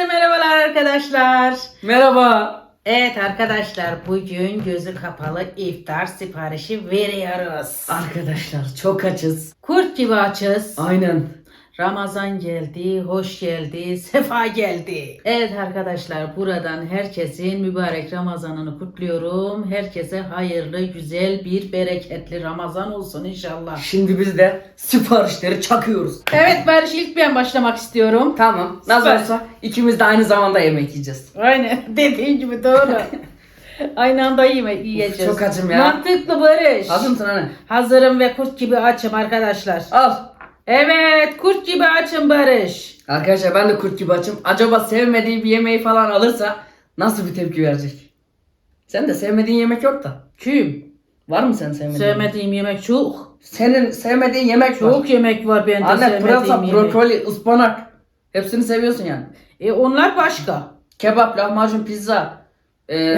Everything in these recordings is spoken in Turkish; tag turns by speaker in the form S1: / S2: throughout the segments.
S1: Herkese merhabalar arkadaşlar.
S2: Merhaba.
S1: Evet arkadaşlar bugün gözü kapalı iftar siparişi veriyoruz.
S2: Arkadaşlar çok açız.
S1: Kurt gibi açız.
S2: Aynen.
S1: Ramazan geldi, hoş geldi, sefa geldi. Evet arkadaşlar buradan herkesin mübarek Ramazanını kutluyorum. Herkese hayırlı, güzel bir bereketli Ramazan olsun inşallah.
S2: Şimdi biz de siparişleri çakıyoruz.
S1: Evet Barış ilk ben başlamak istiyorum.
S2: Tamam. Nasıl
S1: Süper.
S2: olsa ikimiz de aynı zamanda yemek yiyeceğiz.
S1: Aynen dediğin gibi doğru. Aynı anda yeme, yiyeceğiz.
S2: çok açım ya.
S1: Mantıklı Barış.
S2: Hazır mısın anne?
S1: Hazırım ve kurt gibi açım arkadaşlar.
S2: Al.
S1: Evet kurt gibi açım Barış.
S2: Arkadaşlar ben de kurt gibi açım. Acaba sevmediği bir yemeği falan alırsa nasıl bir tepki verecek? Sen de sevmediğin yemek yok da.
S1: Kim?
S2: Var mı senin sevmediğin?
S1: Sevmediğim yemek çok.
S2: Senin sevmediğin yemek var.
S1: Çok yemek var bende
S2: Anne
S1: sevmediğim
S2: pırasa,
S1: yemek.
S2: brokoli, ıspanak. Hepsini seviyorsun yani.
S1: E onlar başka.
S2: Kebap, lahmacun, pizza, e,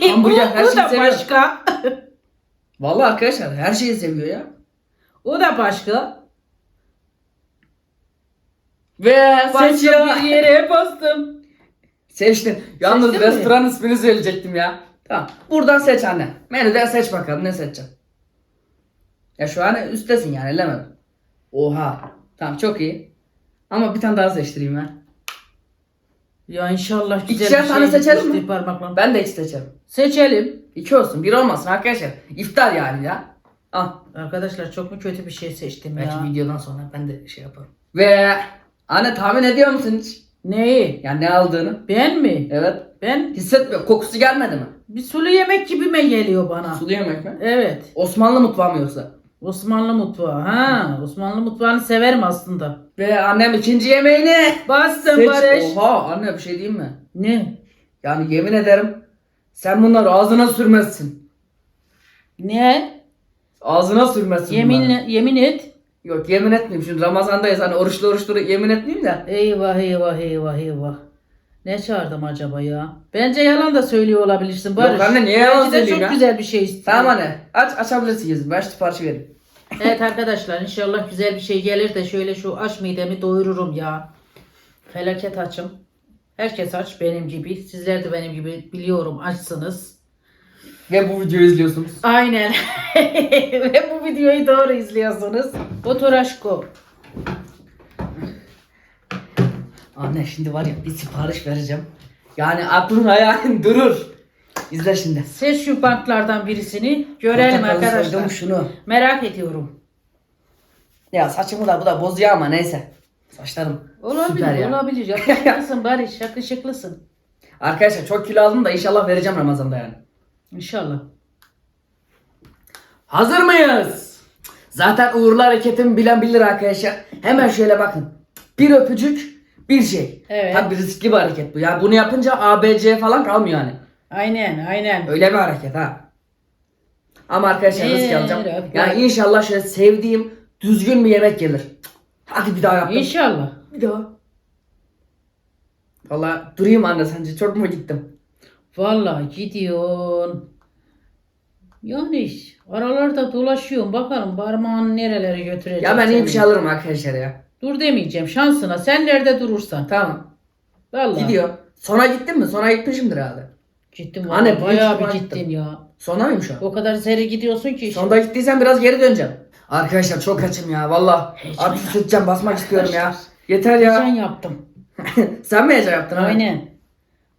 S2: hamburger her şeyi seviyor.
S1: başka.
S2: Vallahi arkadaşlar her şeyi seviyor ya.
S1: o da başka.
S2: Ve
S1: Bastım
S2: seçiyor.
S1: bir yere bastım.
S2: Seçtin. Yalnız
S1: Seçtin mi?
S2: restoran ismini söyleyecektim ya. Tamam. Buradan seç anne. Menüden seç bakalım ne seçeceksin. Ya şu an üsttesin yani elemedim. Oha. Tamam çok iyi. Ama bir tane daha seçtireyim ben.
S1: Ya inşallah güzel
S2: İkişer
S1: bir
S2: tane
S1: şey
S2: seçelim mi?
S1: parmakla.
S2: Ben de iki seçerim.
S1: Seçelim.
S2: İki olsun. Bir olmasın arkadaşlar. İftar yani ya. Al.
S1: Arkadaşlar çok mu kötü bir şey seçtim
S2: Belki
S1: ya.
S2: videodan sonra ben de şey yaparım. Ve anne tahmin ediyor musun hiç?
S1: Neyi?
S2: Yani ne aldığını?
S1: Ben mi?
S2: Evet.
S1: Ben
S2: Hissetmiyor. Kokusu gelmedi mi?
S1: bir sulu yemek gibime geliyor bana.
S2: Sulu yemek mi?
S1: Evet.
S2: Osmanlı mutfağı mı yoksa?
S1: Osmanlı mutfağı. Ha, Osmanlı mutfağını severim aslında.
S2: Ve annem ikinci yemeğini.
S1: Bastım
S2: Seç-
S1: Barış.
S2: Oha anne bir şey diyeyim mi?
S1: Ne?
S2: Yani yemin ederim sen bunları ağzına sürmezsin.
S1: Ne?
S2: Ağzına sürmezsin bunları.
S1: yemin et.
S2: Yok yemin etmeyeyim. Şimdi Ramazan'dayız hani oruçlu oruçlu yemin etmeyeyim de.
S1: Eyvah eyvah eyvah eyvah. Ne çağırdım acaba ya? Bence yalan da söylüyor olabilirsin Barış.
S2: Yok anne, niye yalan
S1: Belki de
S2: söyleyeyim
S1: çok
S2: ya?
S1: güzel bir şey istiyor.
S2: Tamam anne aç açabilirsin yüzünü. Ben siparişi vereyim.
S1: Evet arkadaşlar inşallah güzel bir şey gelir de şöyle şu aç midemi doyururum ya. Felaket açım. Herkes aç benim gibi. Sizler de benim gibi biliyorum açsınız.
S2: Ve bu videoyu izliyorsunuz.
S1: Aynen. Ve bu videoyu doğru izliyorsunuz. Otoraşko.
S2: Anne şimdi var ya bir sipariş vereceğim. Yani aklın hayalin durur. İzle şimdi.
S1: Seç şu banklardan birisini. Görelim
S2: Portakalı
S1: arkadaşlar.
S2: soydum şunu.
S1: Merak ediyorum.
S2: Ya saçımı da bu da bozuyor ama neyse. Saçlarım
S1: Olabilir,
S2: süper ya.
S1: olabilir. Yakışıklısın Barış, yakışıklısın.
S2: Arkadaşlar çok kilo aldım da inşallah vereceğim Ramazan'da yani.
S1: İnşallah.
S2: Hazır mıyız? Zaten uğurlu hareketimi bilen bilir arkadaşlar. Hemen şöyle bakın. Bir öpücük bir şey.
S1: Evet.
S2: Tabii riskli bir hareket bu. Yani bunu yapınca ABC falan kalmıyor yani.
S1: Aynen, aynen.
S2: Öyle bir hareket ha. Ama arkadaşlar risk
S1: Ee,
S2: alacağım.
S1: Rabbi.
S2: Yani inşallah şöyle sevdiğim düzgün bir yemek gelir. Hadi bir daha yaptım.
S1: İnşallah.
S2: Bir daha. Valla durayım anne sence çok mu gittim?
S1: Vallahi gidiyorsun. Yani aralarda dolaşıyorum. Bakalım parmağını nerelere götürecek.
S2: Ya ben iyi bir şey alırım arkadaşlar ya.
S1: Dur demeyeceğim şansına. Sen nerede durursan.
S2: Tamam.
S1: Vallahi.
S2: Gidiyor. Sona gittin mi? Sona gitmişimdir herhalde.
S1: Gittim
S2: Anne,
S1: vallahi. Bayağı
S2: büyük
S1: bir
S2: ihtimal
S1: gittin ya.
S2: Sona mıyım şu an?
S1: O kadar seri gidiyorsun ki.
S2: Sonda gittiysen biraz geri döneceğim. Arkadaşlar çok açım ya valla.
S1: Heyecan
S2: Artık sıçacağım basmak istiyorum ya. Yeter ya.
S1: yaptım.
S2: Sen mi heyecan yaptın? ha?
S1: Aynen.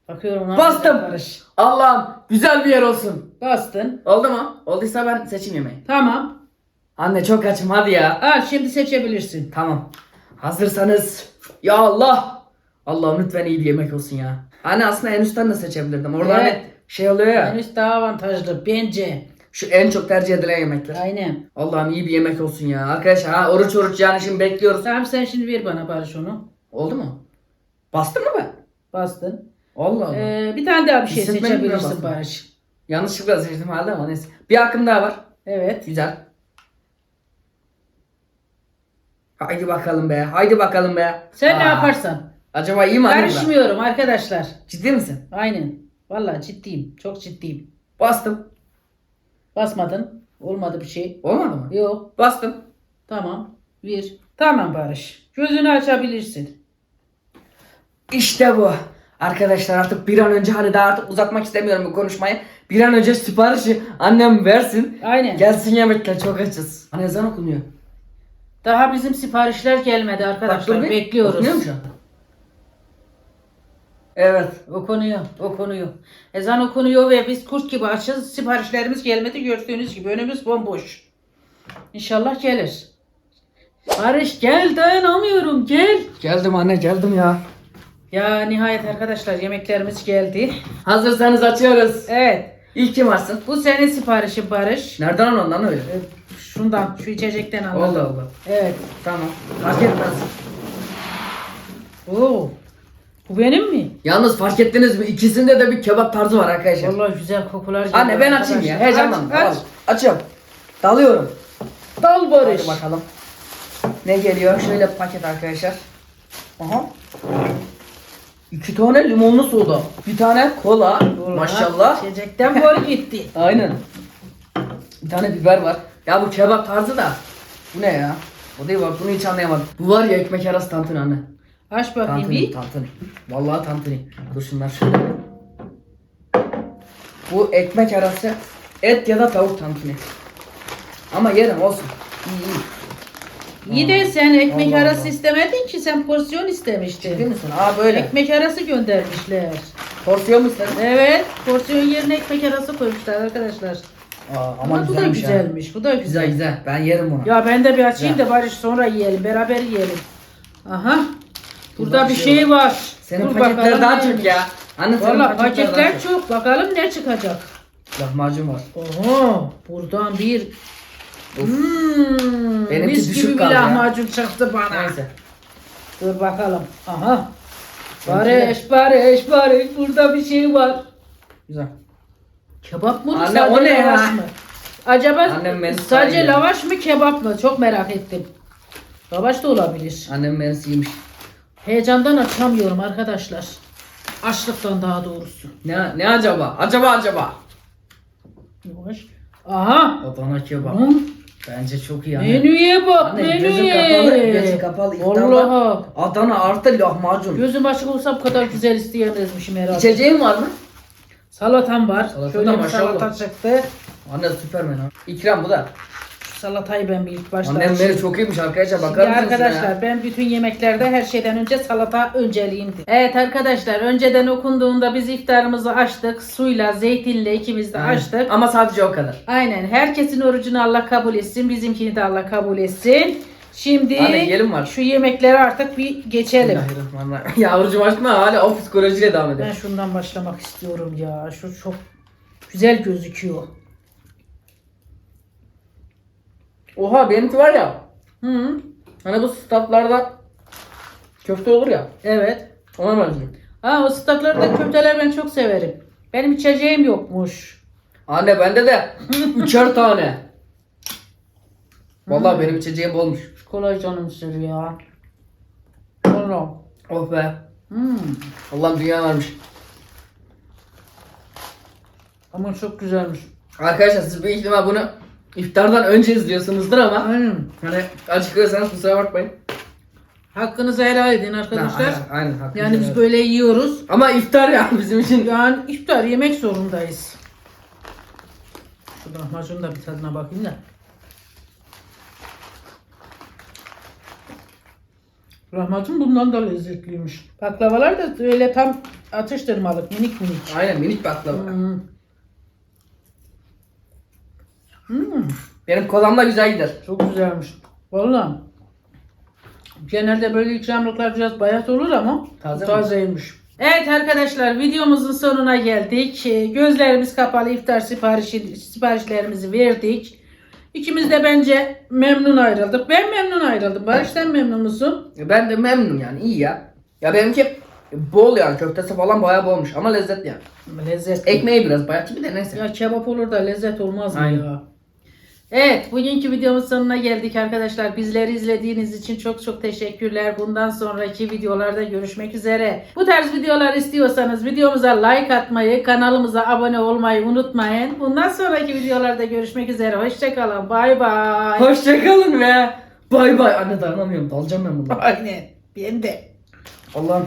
S1: Bakıyorum. ne
S2: Bastım.
S1: Barış.
S2: Allah'ım güzel bir yer olsun.
S1: Bastın.
S2: Oldu mu? Olduysa ben seçeyim yemeği.
S1: Tamam.
S2: Anne çok açım hadi ya.
S1: Al şimdi seçebilirsin.
S2: Tamam. Hazırsanız. Ya Allah. Allah'ım lütfen iyi bir yemek olsun ya. Anne aslında en üstten de seçebilirdim. Orada
S1: Evet.
S2: hani şey oluyor ya.
S1: Henüz daha avantajlı bence.
S2: Şu en çok tercih edilen yemekler.
S1: Aynen.
S2: Allah'ım iyi bir yemek olsun ya. Arkadaşlar ha oruç oruç yani şimdi bekliyoruz.
S1: Tamam sen şimdi ver bana Barış onu.
S2: Oldu mu? Bastın mı ben?
S1: Bastın.
S2: Allah Allah.
S1: Ee, bir tane daha bir şey
S2: Hissetmedim ben
S1: seçebilirsin
S2: bastım.
S1: Barış.
S2: Yanlışlıkla seçtim halde ama neyse. Bir hakkım daha var.
S1: Evet.
S2: Güzel. Haydi bakalım be. Haydi bakalım be.
S1: Sen ne
S2: Aa,
S1: yaparsan.
S2: Acaba iyi mi ben?
S1: Karışmıyorum arkadaşlar.
S2: Ciddi misin?
S1: Aynen. Vallahi ciddiyim. Çok ciddiyim.
S2: Bastım.
S1: Basmadın. Olmadı bir şey.
S2: Olmadı mı?
S1: Yok.
S2: Bastım.
S1: Tamam. Bir. Tamam Barış. Gözünü açabilirsin.
S2: İşte bu. Arkadaşlar artık bir an önce hani daha artık uzatmak istemiyorum bu konuşmayı. Bir an önce siparişi annem versin.
S1: Aynen.
S2: Gelsin yemekler çok açız. Hani ezan okunuyor.
S1: Daha bizim siparişler gelmedi arkadaşlar.
S2: Bak dur bir.
S1: Bekliyoruz.
S2: Okunuyor mu şu an? Evet.
S1: Okunuyor, okunuyor. Ezan okunuyor ve biz kurt gibi açız. Siparişlerimiz gelmedi. Gördüğünüz gibi önümüz bomboş. İnşallah gelir. Barış gel dayanamıyorum gel.
S2: Geldim anne geldim ya.
S1: Ya nihayet arkadaşlar yemeklerimiz geldi.
S2: Hazırsanız açıyoruz.
S1: Evet.
S2: İlk kim açsın?
S1: Bu senin siparişin Barış.
S2: Nereden anladın lan öyle?
S1: Ee, Şundan, şu içecekten
S2: Allah
S1: anladım.
S2: Allah.
S1: Evet.
S2: Tamam. Fark etmez.
S1: Oo. Bu benim mi?
S2: Yalnız fark ettiniz mi? İkisinde de bir kebap tarzı var arkadaşlar.
S1: Vallahi güzel kokular geliyor.
S2: Anne ben açayım ya.
S1: arkadaşlar.
S2: Heyecanlandım.
S1: Aç, aç.
S2: Vallahi. Açıyorum. Dalıyorum.
S1: Dal Barış.
S2: Hadi bakalım. Ne geliyor? Şöyle paket arkadaşlar. Aha. İki tane limonlu soda. Bir tane kola. Maşallah.
S1: İçecekten boru gitti.
S2: Aynen. Bir tane biber var. Ya bu kebap tarzı da. Bu ne ya? O değil bak bunu hiç anlayamadım. Bu var ya ekmek arası tantuni anne.
S1: Aç bakayım
S2: Tantuni,
S1: bir.
S2: tantuni. Vallahi tantuni. Dur şunlar şöyle. Bu ekmek arası et ya da tavuk tantuni. Ama yerim olsun. İyi iyi.
S1: İyi de sen ekmek
S2: Allah
S1: arası
S2: Allah.
S1: istemedin ki sen porsiyon
S2: Ciddi
S1: istemiştin.
S2: misin? Aa böyle.
S1: Ekmek arası göndermişler.
S2: Porsiyon mu istedin?
S1: Evet, porsiyon yerine ekmek arası koymuşlar arkadaşlar.
S2: Aa,
S1: Ama
S2: ama
S1: bu da
S2: güzelmiş ha.
S1: güzelmiş. Bu da güzel.
S2: Güzel güzel. Ben yerim bunu.
S1: Ya ben de bir açayım da Barış sonra yiyelim. Beraber yiyelim. Aha. Burada bir
S2: şey
S1: şey var.
S2: Senin
S1: Dur
S2: paketler
S1: bakalım
S2: daha
S1: neymiş.
S2: çok ya. Anne senin
S1: Valla
S2: paketler daha
S1: çok. Bakalım ne çıkacak.
S2: Lahmacun var.
S1: Oho. Buradan bir. Hmm,
S2: Benimki
S1: mis
S2: düşük
S1: gibi bir
S2: kaldı ya.
S1: lahmacun çıktı bana.
S2: Neyse.
S1: Dur bakalım. Aha. Barış, Barış, Barış. Burada bir şey var.
S2: Güzel.
S1: Kebap mı?
S2: Anne,
S1: sadece
S2: o ne ya?
S1: lavaş mı? Acaba
S2: Annem beni
S1: sadece
S2: sayıyor.
S1: lavaş mı kebap mı? Çok merak ettim. Lavaş da olabilir.
S2: Annem menüsüymüş.
S1: Heyecandan açamıyorum arkadaşlar. Açlıktan daha doğrusu.
S2: Ne, ne acaba? Acaba acaba?
S1: Yavaş. Aha.
S2: Adana kebap.
S1: Hı?
S2: Bence çok iyi anne.
S1: Menüye bak
S2: Anne, gözü
S1: menüye.
S2: kapalı, gözü kapalı. İftarda
S1: Vallahi.
S2: Adana artı lahmacun.
S1: Gözüm açık olsa bu kadar güzel isteyemezmişim herhalde.
S2: İçeceğin var mı?
S1: Salatam var.
S2: Salata
S1: Şöyle
S2: da
S1: bir
S2: maşallah.
S1: salata çıktı.
S2: Anne süpermen ha. İkram bu da.
S1: Salatayı ben bir ilk başta
S2: Annem
S1: açayım.
S2: çok iyiymiş arkadaşlar.
S1: Şimdi
S2: Bakar mısınız şuna
S1: arkadaşlar
S2: ya?
S1: ben bütün yemeklerde her şeyden önce salata önceliğimdi. Evet arkadaşlar önceden okunduğunda biz iftarımızı açtık. Suyla, zeytinle ikimiz de açtık.
S2: Ama sadece o kadar.
S1: Aynen. Herkesin orucunu Allah kabul etsin. Bizimkini de Allah kabul etsin. Şimdi
S2: Anne, yiyelim artık?
S1: şu yemekleri artık bir geçelim.
S2: Bismillahirrahmanirrahim. Yavrucuğum açma hala o psikolojiyle devam ediyor.
S1: Ben şundan başlamak istiyorum ya. Şu çok güzel gözüküyor.
S2: Oha benimki var ya.
S1: Hı,
S2: Hani bu statlarda köfte olur ya.
S1: evet.
S2: Ona benziyor.
S1: Ha o staklarda köfteler ben çok severim. Benim içeceğim yokmuş.
S2: Anne bende de üçer tane. Vallahi benim içeceğim olmuş.
S1: Kolay canım istiyor ya. Valla.
S2: Oh be.
S1: Hmm.
S2: Allah'ım dünya varmış.
S1: Ama çok güzelmiş.
S2: Arkadaşlar siz büyük ihtimal bunu iftardan önce izliyorsunuzdur ama
S1: Aynen.
S2: hani acıkıyorsanız kusura bakmayın.
S1: Hakkınızı helal edin arkadaşlar.
S2: Ha, aynen, aynen,
S1: Yani biz böyle yiyoruz.
S2: Ama iftar ya bizim için.
S1: Yani iftar yemek zorundayız. Şu lahmacunun da bir tadına bakayım da. Lahmacun bundan da lezzetliymiş. Baklavalar da öyle tam atıştırmalık minik minik.
S2: Aynen minik baklava.
S1: Hmm. Hmm,
S2: Benim kolam da güzel gider.
S1: çok güzelmiş. Vallahi. Genelde böyle ikramlıklar biraz bayat olur ama
S2: Taze mi?
S1: tazeymiş. Evet arkadaşlar videomuzun sonuna geldik. Gözlerimiz kapalı iftar siparişi, siparişlerimizi verdik. İkimiz de bence memnun ayrıldık. Ben memnun ayrıldım. Barış sen memnun musun?
S2: Ben de memnunum yani iyi ya. Ya benimki bol yani köftesi falan bayağı bolmuş ama lezzetli yani.
S1: Lezzet.
S2: Ekmeği biraz bayat gibi de neyse.
S1: Ya kebap olur da lezzet olmaz mı
S2: Aynen.
S1: ya? Evet, bugünkü videomuz sonuna geldik arkadaşlar. Bizleri izlediğiniz için çok çok teşekkürler. Bundan sonraki videolarda görüşmek üzere. Bu tarz videolar istiyorsanız videomuza like atmayı, kanalımıza abone olmayı unutmayın. Bundan sonraki videolarda görüşmek üzere. Hoşçakalın. Bay bay.
S2: Hoşçakalın ve bay bay. Anne dayanamıyorum dalacağım ben bundan.
S1: Aynen. Ben de.
S2: Allah'ım